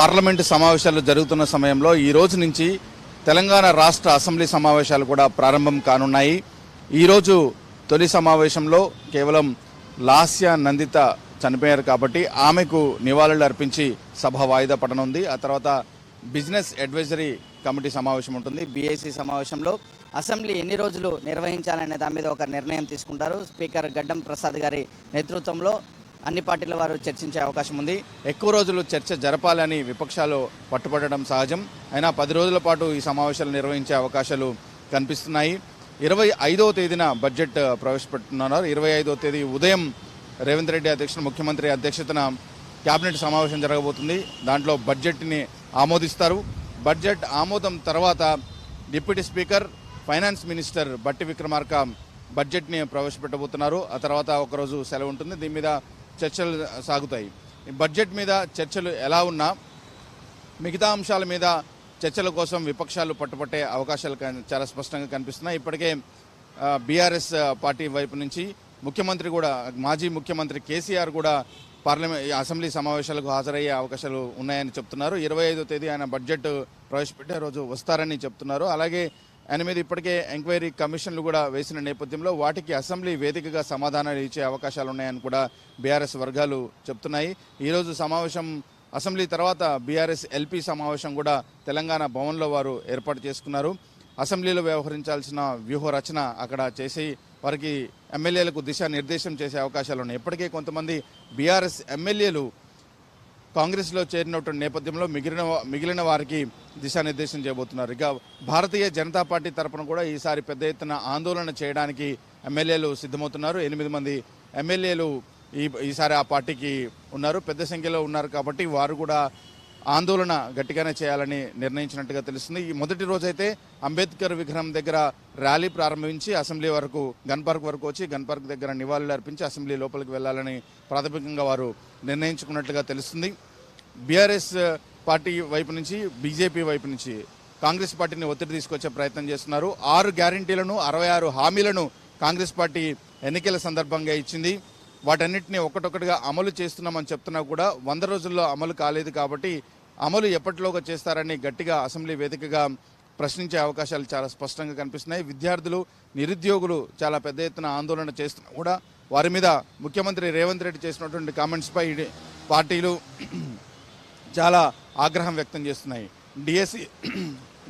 Parliament సమావేశాలు జరుగుతున్న సమయంలో ఈ రోజు నుంచి తెలంగాణ రాష్ట్ర అసెంబ్లీ సమావేశాలు కూడా ప్రారంభం కానున్నాయి. ఈరోజు తొలి సమావేశంలో కేవలం లాస్య నందిత చనిపోయారు కాబట్టి ఆమెకు నివాళులు అర్పించి సభ వాయిదా పడనుంది. ఆ తర్వాత బిజినెస్ అడ్వైజరీ కమిటీ సమావేశం ఉంటుంది. బీఐసీ సమావేశంలో అసెంబ్లీ ఎన్ని రోజులు నిర్వహించాలనే దాని మీద ఒక నిర్ణయం తీసుకుంటారు. స్పీకర్ గడ్డం ప్రసాద్ గారి నేతృత్వంలో అన్ని పార్టీల వారు చర్చించే అవకాశం ఉంది. ఎక్కువ రోజులు చర్చ జరపాలని విపక్షాలు పట్టుబడడం సహజం. అయినా పది రోజుల పాటు ఈ సమావేశాలు నిర్వహించే అవకాశాలు కనిపిస్తున్నాయి. ఇరవై ఐదవ తేదీన బడ్జెట్ ప్రవేశపెట్టుతున్నారు ఇరవై ఐదవ తేదీ ఉదయం రేవంత్ రెడ్డి అధ్యక్షుడు ముఖ్యమంత్రి అధ్యక్షతన కేబినెట్ సమావేశం జరగబోతుంది. దాంట్లో బడ్జెట్ని ఆమోదిస్తారు. బడ్జెట్ ఆమోదం తర్వాత డిప్యూటీ స్పీకర్ ఫైనాన్స్ మినిస్టర్ బట్టి విక్రమార్క బడ్జెట్ని ప్రవేశపెట్టబోతున్నారు. ఆ తర్వాత ఒకరోజు సెలవు ఉంటుంది. దీని మీద చర్చలు సాగుతాయి. ఈ బడ్జెట్ మీద చర్చలు ఎలా ఉన్నా మిగతా అంశాల మీద చర్చల కోసం విపక్షాలు పట్టుపట్టే అవకాశాలు చాలా స్పష్టంగా కనిపిస్తున్నాయి. ఇప్పటికే బీఆర్ఎస్ పార్టీ వైపు నుంచి ముఖ్యమంత్రి కూడా మాజీ ముఖ్యమంత్రి కేసీఆర్ కూడా పార్లమెంట్ ఈ అసెంబ్లీ సమావేశాలకు హాజరయ్యే అవకాశాలు ఉన్నాయని చెప్తున్నారు. ఇరవై ఐదో తేదీ ఆయన బడ్జెట్ ప్రవేశపెట్టే రోజు వస్తారని చెప్తున్నారు. అలాగే ఆయన మీద ఇప్పటికే ఎంక్వైరీ కమిషన్లు కూడా వేసిన నేపథ్యంలో వాటికి అసెంబ్లీ వేదికగా సమాధానాలు ఇచ్చే అవకాశాలు ఉన్నాయని కూడా బీఆర్ఎస్ వర్గాలు చెప్తున్నాయి. ఈరోజు సమావేశం అసెంబ్లీ తర్వాత బీఆర్ఎస్ ఎల్పీ సమావేశం కూడా తెలంగాణ భవన్లో వారు ఏర్పాటు చేసుకున్నారు. అసెంబ్లీలో వ్యవహరించాల్సిన వ్యూహ రచన అక్కడ చేసి వారికి ఎమ్మెల్యేలకు దిశానిర్దేశం చేసే అవకాశాలు ఉన్నాయి. ఇప్పటికే కొంతమంది బీఆర్ఎస్ ఎమ్మెల్యేలు కాంగ్రెస్లో చేరినటువంటి నేపథ్యంలో మిగిలిన మిగిలిన వారికి దిశానిర్దేశం చేయబోతున్నారు. ఇక భారతీయ జనతా పార్టీ తరపున కూడా ఈసారి పెద్ద ఎత్తున ఆందోళన చేయడానికి ఎమ్మెల్యేలు సిద్ధమవుతున్నారు. ఎనిమిది మంది ఎమ్మెల్యేలు ఈ ఈసారి ఆ పార్టీకి ఉన్నారు. పెద్ద సంఖ్యలో ఉన్నారు కాబట్టి వారు కూడా ఆందోళన గట్టిగానే చేయాలని నిర్ణయించినట్టుగా తెలుస్తుంది. ఈ మొదటి రోజైతే అంబేద్కర్ విగ్రహం దగ్గర ర్యాలీ ప్రారంభించి అసెంబ్లీ వరకు గన్ పార్క్ వరకు వచ్చి గన్ పార్క్ దగ్గర నివాళులు అర్పించి అసెంబ్లీ లోపలికి వెళ్ళాలని ప్రాథమికంగా వారు నిర్ణయించుకున్నట్లుగా తెలుస్తుంది. బీఆర్ఎస్ పార్టీ వైపు నుంచి బీజేపీ వైపు నుంచి కాంగ్రెస్ పార్టీని ఒత్తిడి తీసుకొచ్చే ప్రయత్నం చేస్తున్నారు. ఆరు గ్యారంటీలను అరవై ఆరు హామీలను కాంగ్రెస్ పార్టీ ఎన్నికల సందర్భంగా ఇచ్చింది. వాటన్నిటిని ఒకటొకటిగా అమలు చేస్తున్నామని చెప్తున్నా కూడా వంద రోజుల్లో అమలు కాలేదు కాబట్టి అమలు ఎప్పటిలోగా చేస్తారని గట్టిగా అసెంబ్లీ వేదికగా ప్రశ్నించే అవకాశాలు చాలా స్పష్టంగా కనిపిస్తున్నాయి. విద్యార్థులు నిరుద్యోగులు చాలా పెద్ద ఎత్తున ఆందోళన చేస్తున్నా కూడా వారి మీద ముఖ్యమంత్రి రేవంత్ రెడ్డి చేసినటువంటి కామెంట్స్పై పార్టీలు చాలా ఆగ్రహం వ్యక్తం చేస్తున్నాయి. డిఎస్సి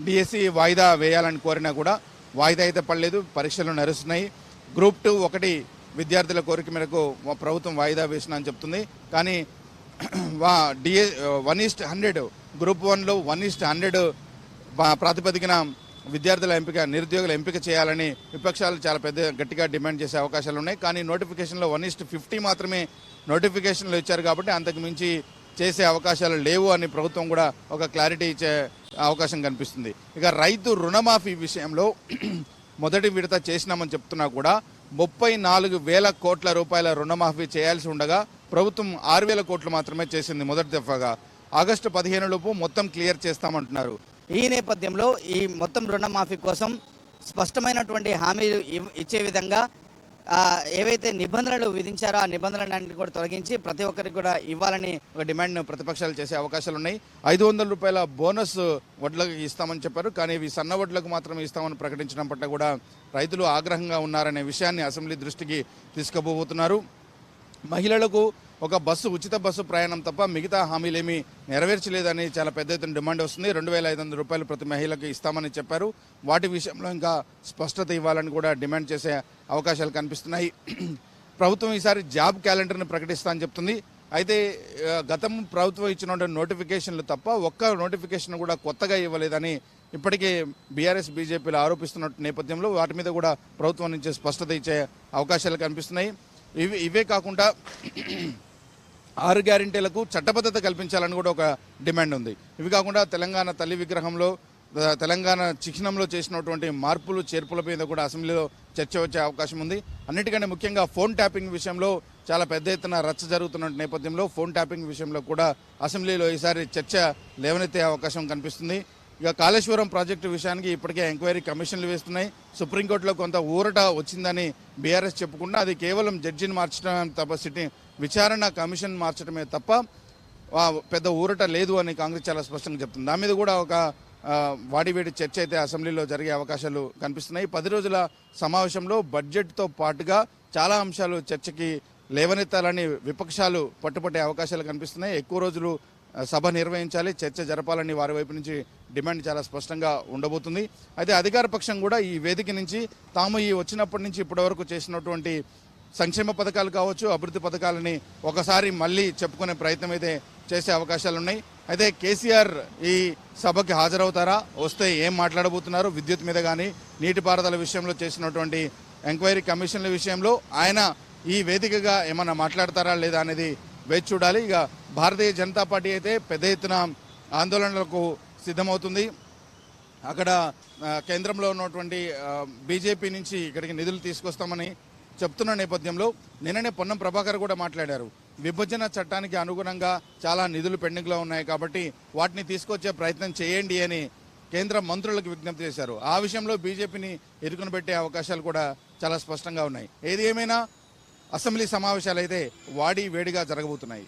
డిఎస్సి వాయిదా వేయాలని కోరినా కూడా వాయిదా అయితే పడలేదు పరీక్షలు నడుస్తున్నాయి. గ్రూప్ టూ ఒకటి విద్యార్థుల కోరిక మేరకు మా ప్రభుత్వం వాయిదా వేసిన అని చెప్తుంది. కానీ వా DA one east hundred group వన్లో వన్ ఈస్ట్ హండ్రెడ్ ప్రాతిపదికన విద్యార్థుల ఎంపిక నిరుద్యోగుల ఎంపిక చేయాలని విపక్షాలు చాలా పెద్ద గట్టిగా డిమాండ్ చేసే అవకాశాలు ఉన్నాయి. కానీ నోటిఫికేషన్లో వన్ ఈస్ట్ ఫిఫ్టీ మాత్రమే నోటిఫికేషన్లు ఇచ్చారు కాబట్టి అంతకు మించి చేసే అవకాశాలు లేవు అని ప్రభుత్వం కూడా ఒక క్లారిటీ ఇచ్చే అవకాశం కనిపిస్తుంది. ఇక రైతు రుణమాఫీ విషయంలో మొదటి విడత చేసినామని చెప్తున్నా కూడా ముప్పై నాలుగు వేల కోట్ల రూపాయల రుణమాఫీ చేయాల్సి ఉండగా ప్రభుత్వం ఆరు వేల కోట్లు మాత్రమే చేసింది మొదటి దఫాగా. ఆగస్టు పదిహేను లోపు మొత్తం క్లియర్ చేస్తామంటున్నారు. ఈ నేపథ్యంలో ఈ మొత్తం రుణమాఫీ కోసం స్పష్టమైనటువంటి హామీలు ఇవ్- ఇచ్చే విధంగా ఏవైతే నిబంధనలు విధించారో ఆ నిబంధనలన్నింటినీ కూడా తొలగించి ప్రతి ఒక్కరికి కూడా ఇవ్వాలని ఒక డిమాండ్ను ప్రతిపక్షాలు చేసే అవకాశాలు ఉన్నాయి. ఐదు వందల రూపాయల బోనస్ వడ్లకు ఇస్తామని చెప్పారు. కానీ ఇవి సన్న వడ్లకు మాత్రమే ఇస్తామని ప్రకటించడం పట్ల కూడా రైతులు ఆగ్రహంగా ఉన్నారనే విషయాన్ని అసెంబ్లీ దృష్టికి తీసుకుపోబోతున్నారు మహిళలకు ఒక బస్సు ఉచిత బస్సు ప్రయాణం తప్ప మిగతా హామీలేమీ నెరవేర్చలేదని చాలా పెద్ద ఎత్తున డిమాండ్ వస్తుంది. రెండు వేల ఐదు వందల రూపాయలు ప్రతి మహిళకు ఇస్తామని చెప్పారు. వాటి విషయంలో ఇంకా స్పష్టత ఇవ్వాలని కూడా డిమాండ్ చేసే అవకాశాలు కనిపిస్తున్నాయి. ప్రభుత్వం ఈసారి జాబ్ క్యాలెండర్ని ప్రకటిస్తా అని చెప్తుంది. అయితే గతం ప్రభుత్వం ఇచ్చిన నోటిఫికేషన్లు తప్ప ఒక్క నోటిఫికేషన్ కూడా కొత్తగా ఇవ్వలేదని ఇప్పటికే బీఆర్ఎస్ బీజేపీలు ఆరోపిస్తున్న నేపథ్యంలో వాటి మీద కూడా ప్రభుత్వం నుంచి స్పష్టత ఇచ్చే అవకాశాలు కనిపిస్తున్నాయి. ఇవి ఇవే కాకుండా ఆరు గ్యారెంటీలకు చట్టబద్ధత కల్పించాలని కూడా ఒక డిమాండ్ ఉంది. ఇవి కాకుండా తెలంగాణ తల్లి విగ్రహంలో తెలంగాణ చిహ్నంలో చేసినటువంటి మార్పులు చేర్పుల మీద కూడా అసెంబ్లీలో చర్చ వచ్చే అవకాశం ఉంది. అన్నిటికంటే ముఖ్యంగా ఫోన్ ట్యాపింగ్ విషయంలో చాలా పెద్ద ఎత్తున రచ్చ జరుగుతున్న నేపథ్యంలో ఫోన్ ట్యాపింగ్ విషయంలో కూడా అసెంబ్లీలో ఈసారి చర్చ లేవనెత్తే అవకాశం కనిపిస్తుంది. ఇక కాళేశ్వరం ప్రాజెక్టు విషయానికి ఇప్పటికే ఎంక్వైరీ కమిషన్లు వేస్తున్నాయి. సుప్రీంకోర్టులో కొంత ఊరట వచ్చిందని బీఆర్ఎస్ చెప్పుకున్నా అది కేవలం జడ్జిని మార్చడం తప్ప సిటీ విచారణ కమిషన్ మార్చడమే తప్ప పెద్ద ఊరట లేదు అని కాంగ్రెస్ చాలా స్పష్టంగా చెప్తుంది. దాని మీద కూడా ఒక వాడివేడి చర్చ అయితే అసెంబ్లీలో జరిగే అవకాశాలు కనిపిస్తున్నాయి. పది రోజుల సమావేశంలో బడ్జెట్తో పాటుగా చాలా అంశాలు చర్చకి లేవనెత్తాలని విపక్షాలు పట్టుపట్టే అవకాశాలు కనిపిస్తున్నాయి. ఎక్కువ రోజులు సభ నిర్వహించాలి చర్చ జరపాలని వారి వైపు నుంచి డిమాండ్ చాలా స్పష్టంగా ఉండబోతుంది. అయితే అధికార పక్షం కూడా ఈ వేదిక నుంచి తాము ఈ వచ్చినప్పటి నుంచి ఇప్పటివరకు చేసినటువంటి సంక్షేమ పథకాలు కావచ్చు అభివృద్ధి పథకాలని ఒకసారి మళ్ళీ చెప్పుకునే ప్రయత్నం అయితే చేసే అవకాశాలు ఉన్నాయి. అయితే కేసీఆర్ ఈ సభకి హాజరవుతారా? వస్తే ఏం మాట్లాడబోతున్నారు? విద్యుత్ మీద కానీ నీటిపారుదల విషయంలో చేసినటువంటి ఎంక్వైరీ కమిషన్ల విషయంలో ఆయన ఈ వేదికగా ఏమన్నా మాట్లాడతారా లేదా అనేది వేచి చూడాలి. ఇక భారతీయ జనతా పార్టీ అయితే పెద్ద ఎత్తున ఆందోళనలకు సిద్ధమవుతుంది. అక్కడ కేంద్రంలో ఉన్నటువంటి బీజేపీ నుంచి ఇక్కడికి నిధులు తీసుకొస్తామని చెప్తున్న నేపథ్యంలో నిన్ననే పొన్నం ప్రభాకర్ కూడా మాట్లాడారు. విభజన చట్టానికి అనుగుణంగా చాలా నిధులు పెండింగ్లో ఉన్నాయి కాబట్టి వాటిని తీసుకొచ్చే ప్రయత్నం చేయండి అని కేంద్ర మంత్రులకు విజ్ఞప్తి చేశారు. ఆ విషయంలో బీజేపీని ఇరుకుని పెట్టే అవకాశాలు కూడా చాలా స్పష్టంగా ఉన్నాయి. ఏది ఏమైనా అసెంబ్లీ సమావేశాలు అయితే వాడి వేడిగా జరగబోతున్నాయి.